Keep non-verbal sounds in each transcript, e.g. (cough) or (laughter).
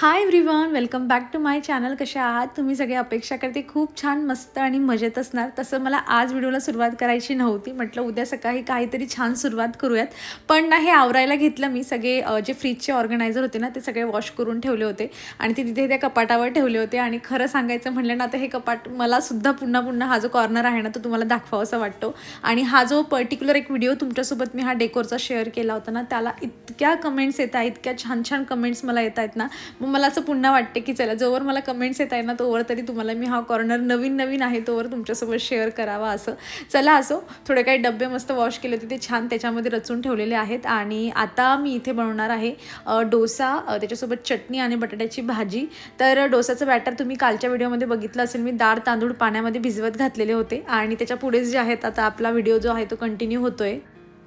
Hi everyone welcome back to my channel कसे आहात? तुम्ही सगळे अपेक्षा करते खूप छान मस्त आणि मजेत असणार. तसं मला आज व्हिडिओला सुरुवात करायची नव्हती. म्हटलं उद्या सकाळी काहीतरी छान सुरुवात करूयात. पण ना हे आवरायला घेतलं मी. सगळे जे फ्रीजचे ऑर्गनायझर होते ना ते सगळे वॉश करून ठेवले होते. आणि ते तिथे त्या कपाटावर ठेवले होते. आणि खरं सांगायचं म्हटलं ना तर हे कपाट मला सुद्धा पुन्हा पुन्हा हा जो कॉर्नर आहे ना तो तुम्हाला दाखवावासा वाटतो. आणि हा जो पर्टिक्युलर एक व्हिडिओ तुमच्यासोबत मी हा डेकोरचा शेअर केला होता ना त्याला इतक्या कमेंट्स येत आहेत इतक्या छान छान कमेंट्स मला येत आहेत ना. मग मला असं पुन्हा वाटते की चला जोवर मला कमेंट्स येत आहे ना तोवर तरी तुम्हाला मी हा कॉर्नर नवीन नवीन आहे तोवर तुमच्यासोबत शेअर करावा असं. चला असो थोडे काही डबे मस्त वॉश केले होते ते छान त्याच्यामध्ये रचून ठेवलेले आहेत. आणि आता मी इथे बनवणार आहे डोसा त्याच्यासोबत चटणी आणि बटाट्याची भाजी. तर डोसाचं बॅटर तुम्ही कालच्या व्हिडिओमध्ये बघितलं असेल मी डाळ तांदूळ पाण्यामध्ये भिजवत घातलेले होते. आणि त्याच्या पुढेच जे आहेत आता आपला व्हिडिओ जो आहे तो कंटिन्यू होतोय.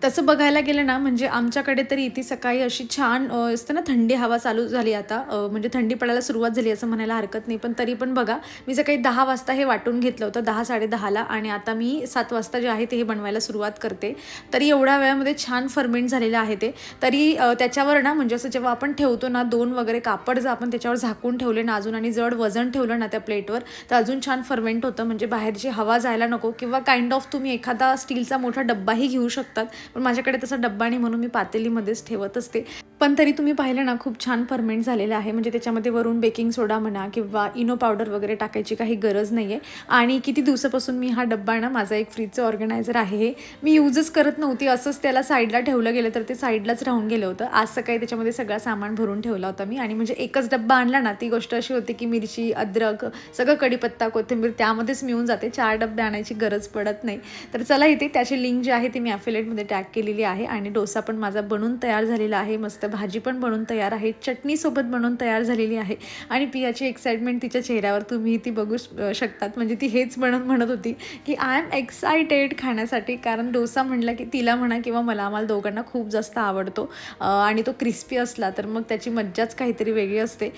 तसं बघायला गेलं ना म्हणजे आमच्याकडे तरी इथे सकाळी अशी छान असतं ना थंडी हवा चालू झाली आता. म्हणजे थंडी पडायला सुरुवात झाली असं म्हणायला हरकत नाही पण तरी पण बघा मी सकाळी दहा वाजता हे वाटून घेतलं होतं दहा साडेदहाला आणि आता मी सात वाजता जे आहे ते हे बनवायला सुरुवात करते. तरी एवढ्या वेळामध्ये छान फर्मेंट झालेलं आहे ते. तरी त्याच्यावर ना म्हणजे असं जेव्हा आपण ठेवतो ना दोन वगैरे कापड जर आपण त्याच्यावर झाकून ठेवले ना अजून आणि जड वजन ठेवलं ना त्या प्लेटवर तर अजून छान फर्मेंट होतं. म्हणजे बाहेरची हवा जायला नको किंवा काइंड ऑफ तुम्ही एखादा स्टीलचा मोठा डब्बाही घेऊ शकतात पण माझ्याकडे तसा डब्बा नाही म्हणून मी पातेलीमध्येच ठेवत असते. पण तरी तुम्ही पाहिलं ना खूप छान फर्मेंट झालेलं आहे. म्हणजे त्याच्यामध्ये वरून बेकिंग सोडा म्हणा किंवा इनो पावडर वगैरे टाकायची काही गरज नाही आहे आणि किती दिवसापासून मी हा डब्बा ना माझा एक फ्रीजचं ऑर्गनायझर आहे हे मी यूजच करत नव्हती. असंच त्याला साईडला ठेवलं गेलं तर ते साईडलाच राहून गेलं होतं. आज सकाळी त्याच्यामध्ये सगळं सामान भरून ठेवला होता मी. आणि म्हणजे एकच डब्बा आणला ना ती गोष्ट अशी होती की मिरची अद्रक सगळं कढीपत्ता कोथिंबीर त्यामध्येच मिळून जाते. चार डब्बे आणायची गरज पडत नाही. तर चला इथे त्याची लिंक जी आहे ती मी ॲफिलेटमध्ये टॅग केलेली आहे. आणि डोसा पण माझा बनून तयार झालेला आहे. मस्त भाजी पण बनून तयार आहे चटणीसोबत बनवून तयार झालेली आहे. आणि पियाची एक्साइटमेंट तिच्या चेहऱ्यावर तुम्ही ती बघू शकतात. म्हणजे ती हेच म्हणत म्हणत होती की आय एम एक्सायटेड खाण्यासाठी. कारण डोसा म्हणलं की तिला म्हणा किंवा मला आम्हाला दोघांना खूप जास्त आवडतो. आणि तो क्रिस्पी असला तर मग त्याची मज्जाच काहीतरी वेगळी असते.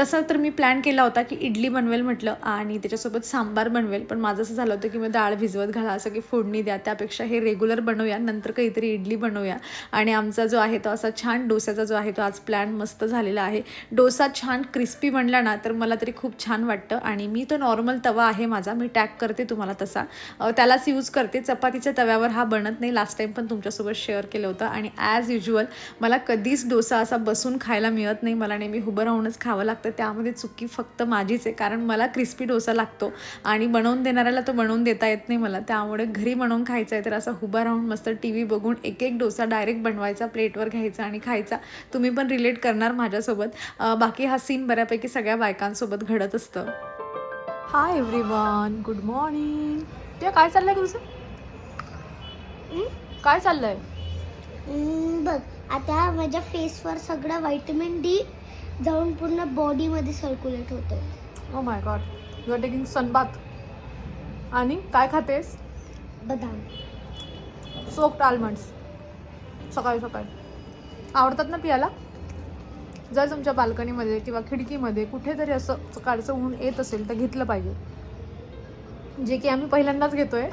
तसं तर मी प्लॅन केला होता की इडली बनवेल म्हटलं आणि त्याच्यासोबत सांबार बनवेल. पण माझं असं झालं होतं की मग डाळ भिजवत घाला असं की फोडणी द्या. त्यापेक्षा हे रेग्युलर बनवूया. नंतर काहीतरी इडली बनवूया. आणि आमचा जो आहे तो असा छान डोसा डोस्याचा जो आहे तो आज प्लॅन मस्त झालेला आहे. डोसा छान क्रिस्पी बनला ना तर मला तरी खूप छान वाटतं. आणि मी तो नॉर्मल तवा आहे माझा मी टॅग करते तुम्हाला तसा. त्यालाच यूज करते. चपातीच्या तव्यावर हा बनत नाही. लास्ट टाईम पण तुमच्यासोबत शेअर केलं होतं. आणि ॲज युज्युअल मला कधीच डोसा असा बसून खायला मिळत नाही. मला नेहमी उभं राहूनच खावं लागतं. त्यामध्ये चुकी फक्त माझीच आहे. कारण मला क्रिस्पी डोसा लागतो. आणि बनवून देणाऱ्याला तो बनवून देता येत नाही मला. त्यामुळे घरी बनवून खायचं आहे तर असा उभा राहून मस्त टी व्ही बघून एक एक डोसा डायरेक्ट बनवायचा प्लेटवर घ्यायचा आणि खायचा. तुम्ही पण रिलेट करणार माझ्यासोबत. बाकी हा सीन बऱ्यापैकी सगळ्या बायकांसोबत घडत असतं. Hi everyone good morning ते काय चाललंय तुझं? काय चाललंय? बघ आता माझ्या फेसवर सगळं व्हायटमिन डी जाऊन पूर्ण बॉडीमध्ये सर्क्युलेट होतं ओ my god you are taking sunbath आणि काय खातेस? बदाम. सोक्ड आल्मंड्स सकाळी सकाळी. आवडतात ना पियाला? जर तुमच्या बाल्कनीमध्ये किंवा खिडकीमध्ये कुठेतरी असं सकाळचं ऊन येत असेल तर घेतलं पाहिजे. जे की आम्ही पहिल्यांदाच घेतोय.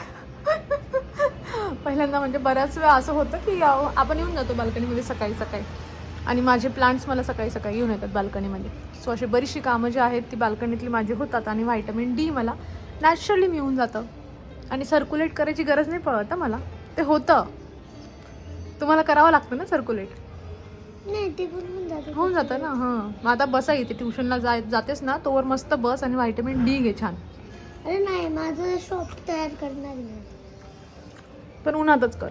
(laughs) पहिल्यांदा म्हणजे बऱ्याच वेळा असं होतं की आपण येऊन जातो बाल्कनीमध्ये सकाळी सकाळी. आणि माझे प्लांट्स मला सकाळी सकाळी येऊन येतात बाल्कनीमध्ये. सो अशी बरीचशी कामं जी आहेत ती बाल्कनीतली माझी होतात आणि व्हायटमिन डी मला नॅचरली मिळून जातं. आणि सर्क्युलेट करायची गरज नाही पडत मला. ते होतं. तुम्हाला करावं लागतं ना सर्क्युलेट नाही ते पण होऊन जातं होऊन जातं ना हां. मग आता बसा इथे ट्युशनला जाय जातेस ना तोवर मस्त बस आणि व्हायटमिन डी घे छान. अरे नाही माझं शॉप तयार करणार पण उन्हातच कर.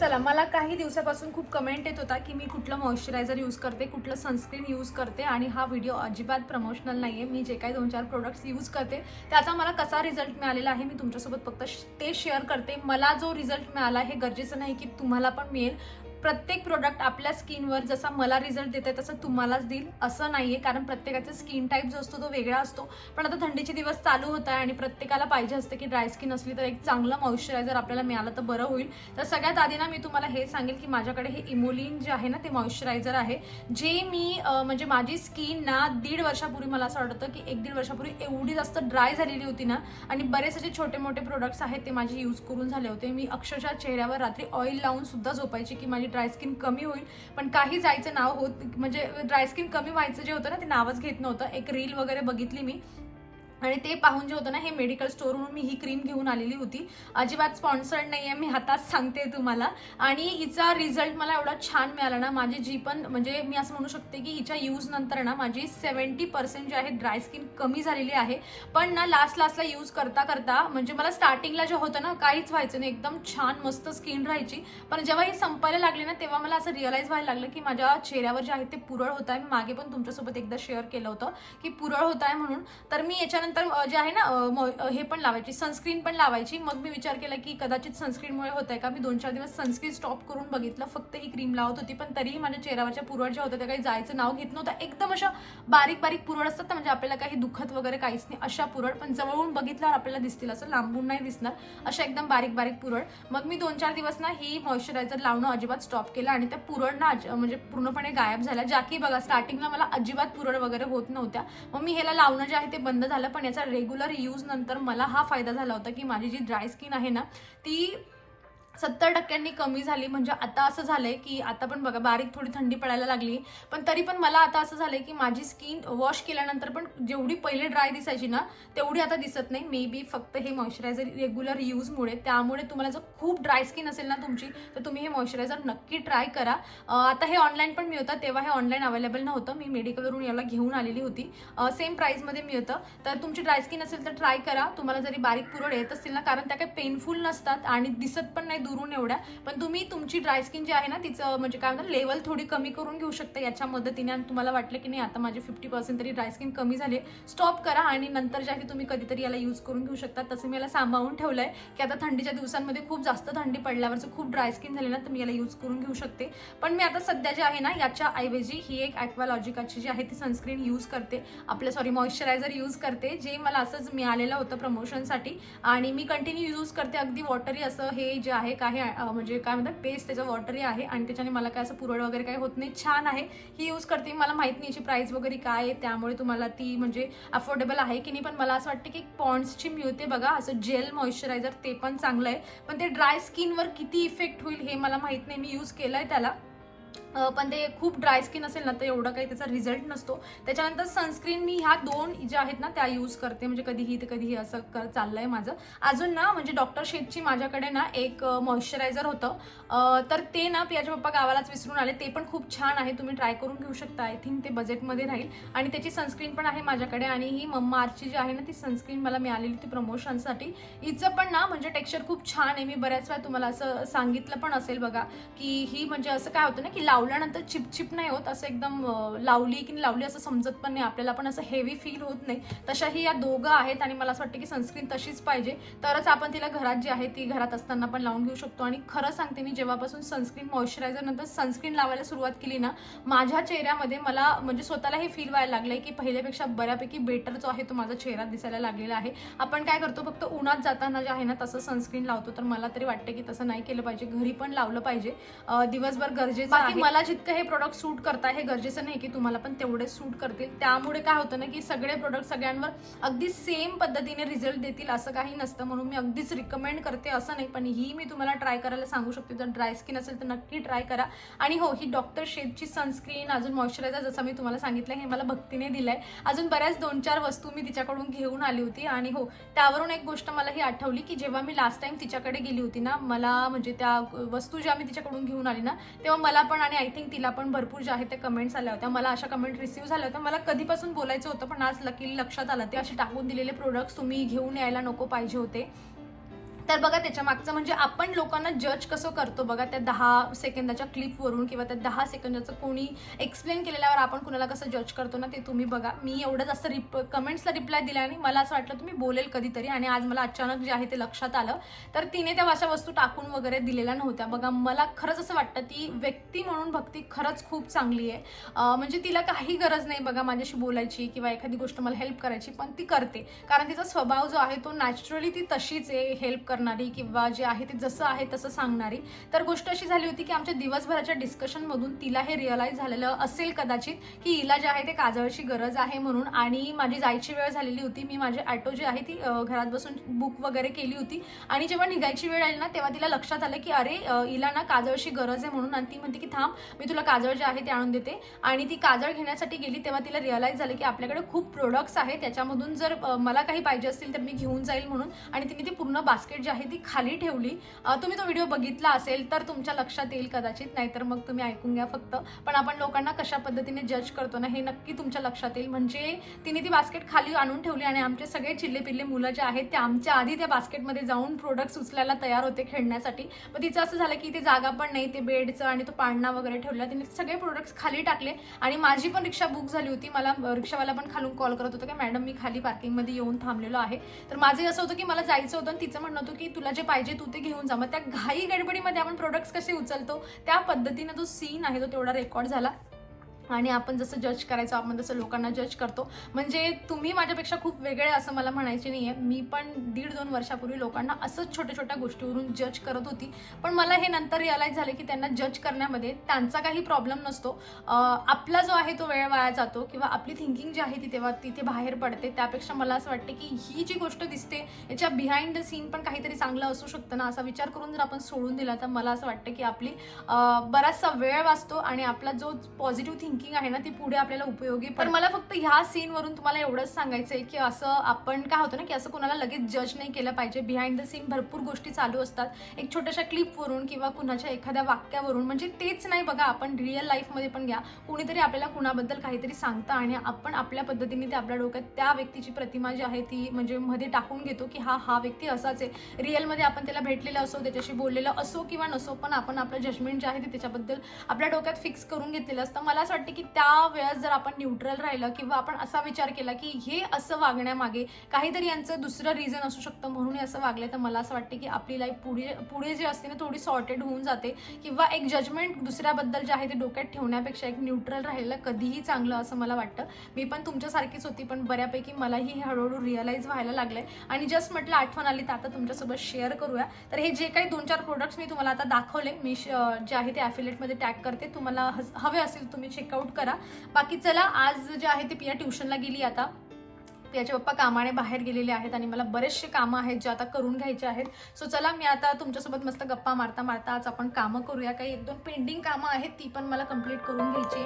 चला मला काही दिवसापासून खूप कमेंट येत होता की मी कुठलं मॉइश्चरायझर यूज करते कुठलं सनस्क्रीन यूज करते आणि हा व्हिडिओ अजिबात प्रमोशनल नाही आहे मी जे काही दोन चार प्रोडक्ट्स यूज करते त्याचा मला कसा रिझल्ट मिळालेला आहे मी तुमच्यासोबत फक्त श- ते शेअर करते. मला जो रिझल्ट मिळाला हे गरजेचं नाही की तुम्हाला पण मिळेल. प्रत्येक प्रोडक्ट आपल्या स्किनवर जसा मला रिझल्ट देते तसं तुम्हालाच देईल. असं नाही आहे कारण प्रत्येकाचा स्किन टाईप जो असतो तो वेगळा असतो. पण आता थंडीचे दिवस चालू होत आहे आणि प्रत्येकाला पाहिजे असतं की ड्राय स्किन असली तर एक चांगलं मॉइश्चरायझर आपल्याला मिळालं तर बरं होईल. तर सगळ्यात आधी ना मी तुम्हाला हे सांगेल की माझ्याकडे हे इमोलिन जे आहे ना ते मॉइश्चरायझर आहे. जे मी म्हणजे माझी स्किन ना दीड वर्षापूर्वी मला असं वाटतं की एक दीड वर्षापूर्वी एवढी जास्त ड्राय झालेली होती ना आणि बरेच असे छोटे मोठे प्रोडक्ट्स आहेत ते माझे यूज करून झाले होते. मी अक्षरशः चेहऱ्यावर रात्री ऑइल लावून सुद्धा झोपायची की माझी ड्रायस्किन कमी होईल. पण काही जायचं नाव होत म्हणजे ड्रायस्किन कमी व्हायचं जे होतं ना ते नावच घेत नव्हतं. एक रील वगैरे बघितली मी. आणि ते पाहून जे होतं ना हे मेडिकल स्टोअरवरून मी ही क्रीम घेऊन आलेली होती. अजिबात स्पॉन्सर्ड नाही आहे मी हातात सांगते तुम्हाला. आणि हिचा रिझल्ट मला एवढा छान मिळाला ना माझी जी पण म्हणजे मी असं म्हणू शकते की हिच्या यूजनंतर ना माझी सेवन्टी पर्सेंट जे आहे ड्राय स्किन कमी झालेली आहे. पण ना लास्ट लास्टला यूज करता करता म्हणजे मला स्टार्टिंगला जे होतं ना काहीच व्हायचं नाही. एकदम छान मस्त स्किन राहायची. पण जेव्हा हे संपायला लागले ना तेव्हा मला असं रिअलाईज व्हायला लागलं की माझ्या चेहऱ्यावर जे आहे ते पुरळ होत आहे मी मागे पण तुमच्यासोबत एकदा शेअर केलं होतं की पुरळ होत आहे म्हणून. तर मी याच्यानंतर अ, जे आहे ना मॉ- हे पण लावायची सनस्क्रीन पण लावायची. मग मी विचार केला की कदाचित सनस्क्रीनमुळे होत आहे का? मी दोन चार दिवस सनस्क्रीन स्टॉप करून बघितलं. फक्त ही क्रीम लावत होती पण तरीही माझ्या चेहऱ्यावरच्या पुरवड ज्या होत्या त्या काही जायचं नाव घेत नव्हतं. एकदम अशा बारीक बारीक पुरवड असतात ना म्हणजे आपल्याला काही दुखत वगैरे काहीच नाही. अशा पुरळ पण जवळून बघितल्यावर आपल्याला दिसतील. असं लांबून नाही दिसणार. अशा एकदम बारीक बारीक पुरळ मग मी दोन चार दिवस ना ही मॉइश्चरायझर लावणं अजिबात स्टॉप केलं आणि त्या पुरळ ना म्हणजे पूर्णपणे गायब झाल्या ज्या की बघा स्टार्टिंगला मला अजिबात पुरळ वगैरे होत नव्हत्या. मग मी ह्याला लावणं जे आहे ते बंद झालं. पण याचा रेग्युलर यूज नंतर मला हा फायदा झाला होता की माझी जी ड्राय स्किन आहे ना ती सत्तर टक्क्यांनी कमी झाली. म्हणजे आता असं झालंय की आता पण बघा बारीक थोडी थंडी पडायला लागली. पण तरी पण मला आता असं झालंय की माझी स्किन वॉश केल्यानंतर पण जेवढी पहिले ड्राय दिसायची ना तेवढी आता दिसत नाही. मे बी फक्त हे मॉइश्चरायझर रेग्युलर यूजमुळे त्यामुळे तुम्हाला जर खूप ड्राय स्किन असेल ना तुमची तर तुम्ही हे मॉइश्चरायझर नक्की ट्राय करा. आता हे ऑनलाईन पण मिळतं. तेव्हा हे ऑनलाईन अवेलेबल नव्हतं. मी मेडिकलवरून याला घेऊन आलेली होती. सेम प्राईसमध्ये मिळतं. तर तुमची ड्राय स्किन असेल तर ट्राय करा. तुम्हाला जरी बारीक पुरळ येत असतील ना कारण त्या काही पेनफुल नसतात आणि दिसत पण नाही दुरून एवढ्या. पण तुम्ही तुमची ड्राय स्किन जी आहे ना तिचं म्हणजे काय म्हणतात लेवल थोडी कमी करून घेऊ शकता याच्या मदतीने. आणि तुम्हाला वाटलं की नाही आता माझी फिफ्टी पर्सेंट तरी ड्राय स्किन कमी झाली स्टॉप करा आणि नंतर जे आहे तुम्ही कधीतरी याला यूज करून घेऊ शकता. तसं मी याला सांभाळून ठेवलं आहे की आता थंडीच्या दिवसांमध्ये खूप जास्त थंडी पडल्यावरचं खूप ड्राय स्किन झाली ना तर मी याला यूज करून घेऊ शकते. पण मी आता सध्या जे आहे ना याच्या ऐवजी ही एक ॲक्वालॉजिकाची जी आहे ती सनस्क्रीन यूज करते. आपलं सॉरी मॉइश्चरायझर यूज करते जे मला असंच मिळालेलं होतं प्रमोशनसाठी आणि मी कंटिन्यू यूज करते. अगदी वॉटरी असं हे जे आहे काय म्हणजे काय म्हणतात पेस्ट त्याचं वॉटरी आहे आणि त्याच्याने मला काय असं पुरळ वगैरे काही होत नाही छान आहे. ही यूज करते मला माहीत नाही याची प्राईस वगैरे काय आहे त्यामुळे तुम्हाला ती म्हणजे अफोर्डेबल आहे की नाही पण मला असं वाटतं की पॉन्ड्सची मिळते बघा असं जेल मॉइश्चरायझर ते पण चांगलं आहे. पण ते ड्राय स्किनवर किती इफेक्ट होईल हे मला माहीत नाही मी यूज केलं आहे त्याला. पण ते खूप ड्राय स्किन असेल ना तर एवढा काही त्याचा रिझल्ट नसतो. त्याच्यानंतर सनस्क्रीन मी ह्या दोन ज्या आहेत ना त्या यूज करते. म्हणजे कधीही तर कधीही असं कर आहे माझं. अजून ना म्हणजे डॉक्टर शेटची माझ्याकडे ना एक मॉइश्चरायझर होतं. तर ते ना पियाच्या पप्पा गावालाच विसरून आले. ते पण खूप छान आहे. तुम्ही ट्राय करून घेऊ शकता. आय थिंक ते बजेटमध्ये राहील. आणि त्याची सनस्क्रीन पण आहे माझ्याकडे. आणि ही मम्मा आर्ची जी आहे ना ती सनस्क्रीन मला मिळालेली ती प्रमोशनसाठी हिचं पण ना म्हणजे टेक्स्चर खूप छान आहे. मी बऱ्याच वेळा तुम्हाला असं सांगितलं पण असेल बघा की ही म्हणजे असं काय होतं ना की लावल्यानंतर चिपचिप नाही होत असं एकदम लावली की नाही लावली असं समजत पण नाही आपल्याला. पण असं हेवी फील होत नाही. तशाही या दोघं आहेत आणि मला असं वाटतं की सनस्क्रीन तशीच पाहिजे. तरच आपण तिला घरात जी आहे ती घरात असताना पण लावून घेऊ शकतो. आणि खरं सांगते मी जेव्हापासून सनस्क्रीन मॉइश्चरायझर नंतर सनस्क्रीन लावायला सुरुवात केली ना माझ्या चेहऱ्यामध्ये मला म्हणजे स्वतःला हे फील व्हायला लागलंय की पहिल्यापेक्षा बऱ्यापैकी बेटर जो आहे तो माझा चेहरा दिसायला लागलेला आहे. आपण काय करतो फक्त उन्हात जाताना जे आहे ना तसं सनस्क्रीन लावतो. तर मला तरी वाटतं की तसं नाही केलं पाहिजे. घरी पण लावलं पाहिजे. दिवसभर गरजेचं मला जितकं हे प्रोडक्ट सूट करता हे गरजेचं नाही की तुम्हाला पण तेवढे सूट करतील. त्यामुळे काय होतं ना की सगळे प्रोडक्ट सगळ्यांवर अगदी सेम पद्धतीने रिझल्ट देतील असं काही नसतं. म्हणून मी अगदीच रिकमेंड करते असं नाही पण ही मी तुम्हाला ट्राय करायला सांगू शकते. जर ड्राय स्किन असेल तर नक्की ट्राय करा. आणि हो ही डॉक्टर शेडची सनस्क्रीन अजून मॉइश्चरायझर जसं मी तुम्हाला सांगितलं हे मला भक्तीने दिलंय. अजून बऱ्याच दोन चार वस्तू मी तिच्याकडून घेऊन आली होती. आणि हो त्यावरून एक गोष्ट मला ही आठवली की जेव्हा मी लास्ट टाइम तिच्याकडे गेली होती ना मला म्हणजे त्या वस्तू ज्या मी तिच्याकडून घेऊन आली ना तेव्हा मला पण आणि आय थिंक तिला पण भरपूर ज्या आहेत त्या कमेंट्स आल्या होत्या. मला अशा कमेंट रिसिव्ह झाल्या होत्या. मला कधीपासून बोलायचं होतं पण आज लकीली लक्षात आलं. ते असे टाकून दिलेले प्रोडक्ट्स तुम्ही घेऊन यायला नको पाहिजे होते. तर बघा त्याच्या मागचं म्हणजे आपण लोकांना जज कसं करतो बघा त्या दहा सेकंदाच्या क्लिपवरून किंवा त्या दहा सेकंदाचं कोणी एक्सप्लेन केलेल्यावर आपण कुणाला कसं जज करतो ना ते तुम्ही बघा. मी एवढं जास्त रिप कमेंट्सला रिप्लाय दिला आणि मला असं वाटलं तुम्ही बोलेल कधीतरी. आणि आज मला अचानक जे आहे ते लक्षात आलं. तर तिने त्या अशा वस्तू टाकून वगैरे दिलेल्या नव्हत्या. बघा मला खरंच असं वाटतं ती व्यक्ती म्हणून भक्ती खरंच खूप चांगली आहे. म्हणजे तिला काही गरज नाही बघा माझ्याशी बोलायची किंवा एखादी गोष्ट मला हेल्प करायची पण ती करते. कारण तिचा स्वभाव जो आहे तो नॅचरली ती तशीच आहे हेल्प करणारी किंवा जे आहे ते जसं आहे तसं सांगणारी. तर गोष्ट अशी झाली होती की आमच्या दिवसभराच्या डिस्कशनमधून तिला हे रिअलाईज झालेलं असेल कदाचित की हिला जे आहे ते काजळची गरज आहे म्हणून आणि माझी जायची वेळ झालेली होती. मी माझी ॲटो जी आहे ती घरात बसून बुक वगैरे केली होती. आणि जेव्हा निघायची वेळ आली ना तेव्हा तिला लक्षात आलं की अरे हिला ना काजळची गरज आहे म्हणून आणि ती म्हणते की थांब मी तुला काजळ जे आहे ते आणून देते. आणि ती काजळ घेण्यासाठी गेली तेव्हा तिला रिअलाईज झालं की आपल्याकडे खूप प्रोडक्ट्स आहेत. त्याच्यामधून जर मला काही पाहिजे असतील तर मी घेऊन जाईल म्हणून आणि तिने ती पूर्ण बास्केट जी आहे ती खाली ठेवली. तुम्ही तो व्हिडिओ बघितला असेल तर तुमच्या लक्षात येईल कदाचित नाहीतर मग तुम्ही ऐकून घ्या फक्त. पण आपण लोकांना कशा पद्धतीने जज करतो ना हे नक्की तुमच्या लक्षात येईल. म्हणजे तिने ती बास्केट खाली आणून ठेवली आणि आमचे सगळे चिल्ले पिल्ले मुलं जे आहेत ते आमच्या आधी त्या बास्केटमध्ये जाऊन प्रोडक्ट्स उचलायला तयार होते खेळण्यासाठी. मग तिचं असं झालं की ते जागा पण नाही ते बेडचं आणि तो पाळणा वगैरे ठेवला. तिने सगळे प्रोडक्ट्स खाली टाकले आणि माझी पण रिक्षा बुक झाली होती. मला रिक्षावाला पण खालून कॉल करत होता की मॅडम मी खाली पार्किंगमध्ये येऊन थांबलेलो आहे. तर माझं असं होतं की मला जायचं होतं आणि तिचं म्हणणं होतं की तुला जे पाहिजे तू ते घेऊन जा. मग त्या घाई गडबडीमध्ये आपण प्रोडक्ट्स कसे उचलतो त्या पद्धतीनं जो सीन आहे तो तेवढा रेकॉर्ड झाला. आणि आपण जसं जज करायचो आपण जसं लोकांना जज करतो. म्हणजे तुम्ही माझ्यापेक्षा खूप वेगळे असं मला म्हणायचे नाही आहे मी पण दीड दोन वर्षापूर्वी लोकांना असंच छोट्या छोट्या गोष्टीवरून जज करत होती. पण मला हे नंतर रिअलाईज झालं की त्यांना जज करण्यामध्ये त्यांचा काही प्रॉब्लेम नसतो. आपला जो आहे तो वेळ वाया जातो किंवा आपली थिंकिंग जी आहे ती तेव्हा तिथे बाहेर पडते. त्यापेक्षा मला असं वाटते की ही जी गोष्ट दिसते याच्या बिहाइंड द सीन पण काहीतरी चांगलं असू शकतं ना असा विचार करून जर आपण सोडून दिला तर मला असं वाटतं की आपली बराचसा वेळ वाचतो आणि आपला जो पॉझिटिव्ह थिंकिंग आहे ना ती पुढे आपल्याला उपयोगी पण मला फक्त ह्या सीनवरून तुम्हाला एवढंच सांगायचं आहे की असं आपण काय होतं ना की असं कोणाला लगेच जज नाही केलं पाहिजे. बिहाइंड द सीन भरपूर गोष्टी चालू असतात. एक छोट्याशा क्लिपवरून किंवा कुणाच्या एखाद्या वाक्यावरून म्हणजे तेच नाही बघा आपण रिअल लाईफमध्ये पण घ्या. कोणीतरी आपल्याला कुणाबद्दल काहीतरी सांगतं आणि आपण आपल्या पद्धतीने ते आपल्या डोक्यात त्या व्यक्तीची प्रतिमा जी आहे ती म्हणजे मध्ये टाकून घेतो की हा हा व्यक्ती असाच आहे. रिअलमध्ये आपण त्याला भेटलेलं असो त्याच्याशी बोललेलं असो किंवा नसो पण आपण आपलं जजमेंट जे आहे ते त्याच्याबद्दल आपल्या डोक्यात फिक्स करून घेतलेलं असतं. मला असं वाटतं की त्या वेळेस जर आपण न्यूट्रल राहिलं किंवा आपण असा विचार केला की हे असं वागण्यामागे काहीतरी यांचं दुसरं रिझन असू शकतं म्हणून असं वागलं तर मला असं वाटतं की आपली लाईफ पुढे पुढे जी असते ना थोडी सॉर्टेड होऊन जाते. किंवा एक जजमेंट दुसऱ्याबद्दल जे आहे ते डोक्यात ठेवण्यापेक्षा एक न्यूट्रल राहिलं कधीही चांगलं असं मला वाटतं. मी पण तुमच्यासारखीच होती पण बऱ्यापैकी मलाही हे हळूहळू रिअलाईज व्हायला लागलं आहे आणि जस्ट म्हटलं आठवण आली तर आता तुमच्यासोबत शेअर करूया. तर हे जे काही दोन चार प्रोडक्ट्स मी तुम्हाला आता दाखवले मी श- जे आहे ते ॲफिलेटमध्ये टॅग करते. तुम्हाला हस- हवे असेल तुम्ही चेक चेकआउट करा. बाकी चला आज जे आहे ते पिया ट्युशनला गेली आता. पियाचे पप्पा कामाने बाहेर गेलेले आहेत आणि मला बरेचसे कामं आहेत जे आता करून घ्यायचे आहेत. सो चला मी आता तुमच्यासोबत मस्त गप्पा मारता मारता आज आपण कामं करूया. काही एक दोन पेंडिंग कामं आहेत ती पण मला कंप्लीट करून घ्यायची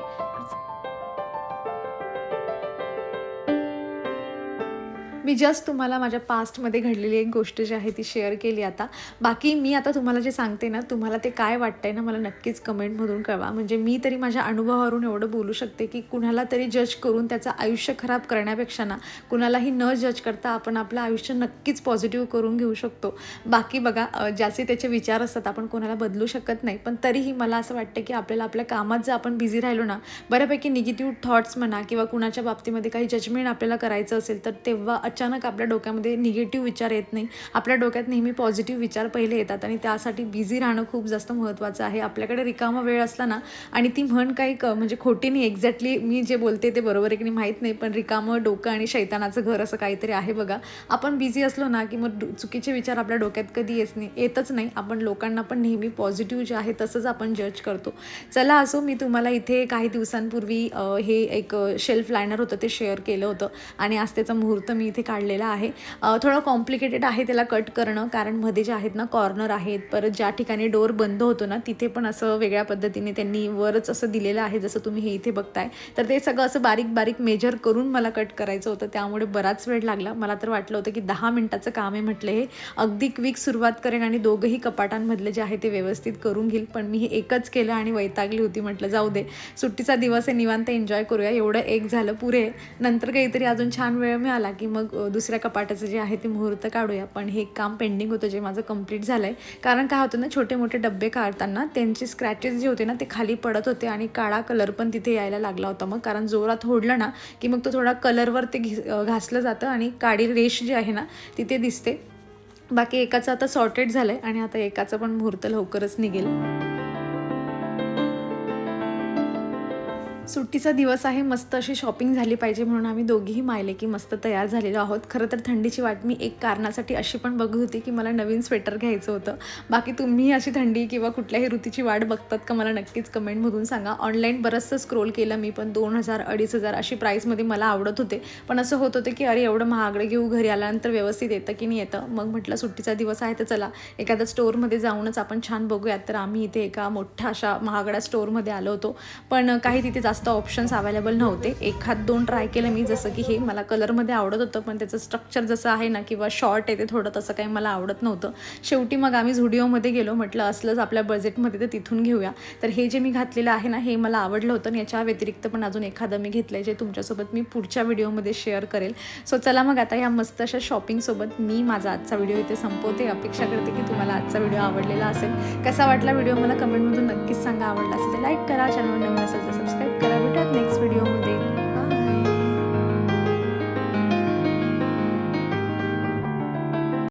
मी जस्ट तुम्हाला माझ्या पास्टमध्ये घडलेली एक गोष्ट जी आहे ती शेअर केली आता. बाकी मी आता तुम्हाला जे सांगते ना तुम्हाला ते काय वाटतंय ना मला नक्कीच कमेंटमधून कळवा. म्हणजे मी तरी माझ्या अनुभवावरून एवढं बोलू शकते की कुणाला तरी जज करून त्याचं आयुष्य खराब करण्यापेक्षा ना कुणालाही न जज करता आपण आपलं आयुष्य नक्कीच पॉझिटिव्ह करून घेऊ शकतो. बाकी बघा ज्याचे त्याचे विचार असतात आपण कोणाला बदलू शकत नाही. पण तरीही मला असं वाटतं की आपल्याला आपल्या कामात जर आपण बिझी राहिलो ना बऱ्यापैकी निगेटिव्ह थॉट्स म्हणा किंवा कुणाच्या बाबतीमध्ये काही जजमेंट आपल्याला करायचं असेल तर तेव्हा अचानक आपल्या डोक्यामध्ये निगेटिव्ह विचार येत नाही. आपल्या डोक्यात नेहमी पॉझिटिव्ह विचार पहिले येतात आणि त्यासाठी बिझी राहणं खूप जास्त महत्त्वाचं आहे. आपल्याकडे रिकामा वेळ असला ना आणि ती म्हण काही क म्हणजे खोटी नाही. एक्झॅक्टली मी जे बोलते ते बरोबर आहे की नाही माहीत नाही पण रिकामं डोकं आणि शैतानाचं घर असं काहीतरी आहे बघा. आपण बिझी असलो ना की मग चुकीचे विचार आपल्या डोक्यात कधी येत नाही येतच नाही. आपण लोकांना पण नेहमी पॉझिटिव्ह जे आहे तसंच आपण जज करतो. चला असो मी तुम्हाला इथे काही दिवसांपूर्वी हे एक शेल्फ लायनर होतं ते शेअर केलं होतं. आणि आज त्याचा मुहूर्त मी इथे काढलेला आहे. थोडं कॉम्प्लिकेटेड आहे त्याला कट करणं कारण मध्ये जे आहेत ना कॉर्नर आहेत परत ज्या ठिकाणी डोअर बंद होतो ना तिथे पण असं वेगळ्या पद्धतीने त्यांनी वरच असं दिलेलं आहे जसं तुम्ही हे इथे बघताय. तर ते सगळं असं बारीक बारीक मेजर करून मला कट करायचं होतं. त्यामुळे बराच वेळ लागला. मला तर वाटलं होतं की दहा मिनटाचं काम आहे म्हटलं हे. अगदी क्विक सुरुवात करेन आणि दोघंही कपाटांमधले जे आहे ते व्यवस्थित करून घेईल. पण मी हे एकच केलं आणि वैतागली होती म्हटलं जाऊ दे. सुट्टीचा दिवस आहे निवांत एन्जॉय करूया. एवढं एक झालं पुरे. नंतर काहीतरी अजून छान वेळ मिळाला की मग दुसऱ्या कपाटाचं जे आहे ते मुहूर्त काढूया. पण हे एक काम पेंडिंग होतं जे माझं कंप्लीट झालं आहे कारण काय होतं ना छोटे मोठे डब्बे काढताना त्यांचे स्क्रॅचेस जे होते ना ते खाली पडत होते आणि काळा कलर पण तिथे यायला लागला होता मग. कारण जोरात ओढलं ना की मग तो थोडा कलरवर ते घिस घासलं जातं आणि काळी रेश जी आहे ना तिथे दिसते. बाकी एकाचं आता सॉर्टेड झालं आहे आणि आता एकाचं पण मुहूर्त लवकरच निघेल. सुट्टीचा दिवस आहे मस्त अशी शॉपिंग झाली पाहिजे म्हणून आम्ही दोघीही मायले की मस्त तयार झालेलो आहोत. खरं तर थंडीची वाट मी एक कारणासाठी अशी पण बघत होती की मला नवीन स्वेटर घ्यायचं होतं. बाकी तुम्ही अशी थंडी किंवा कुठल्याही ऋतूची वाट बघतात का मला नक्कीच कमेंटमधून सांगा. ऑनलाईन बरंचसं स्क्रोल केलं मी पण दोन हजार अडीच हजार अशी प्राईसमध्ये मला आवडत होते. पण असं होत होतं की अरे एवढं महागडं घेऊ घरी आल्यानंतर व्यवस्थित येतं की नाही येतं? मग म्हटलं सुट्टीचा दिवस आहे तर चला एखाद्या स्टोअरमध्ये जाऊनच आपण छान बघूयात. तर आम्ही इथे एका मोठ्या अशा महागड्या स्टोअरमध्ये आलो होतो. पण काही तिथे जास्त ऑप्शन्स अवेलेबल नव्हते. एखाद दोन ट्राय केलं मी जसं की हे मला कलरमध्ये आवडत होतं पण त्याचं स्ट्रक्चर जसं आहे ना किंवा शॉर्ट आहे ते थोडं तसं काही मला आवडत नव्हतं. शेवटी मग आम्ही झुडिओमध्ये गेलो म्हटलं असलंच आपल्या बजेटमध्ये तर तिथून घेऊया. तर हे जे मी घातलेलं आहे ना हे मला आवडलं होतं आणि याच्या व्यतिरिक्त पण अजून एखादं मी घेतलं आहे जे तुमच्यासोबत मी पुढच्या व्हिडिओमध्ये शेअर करेल. सो चला मग आता ह्या मस्त अशा शॉपिंगसोबत मी माझा आजचा व्हिडिओ इथे संपवते. अपेक्षा करते की तुम्हाला आजचा व्हिडिओ आवडलेला असेल. कसा वाटला व्हिडिओ मला कमेंटमधून नक्कीच सांगा. आवडला असेल तर लाईक करा. चॅनल नवीन असेल तर सबस्क्राईब करा. करा भेटूयात नेक्स्ट व्हिडिओमध्ये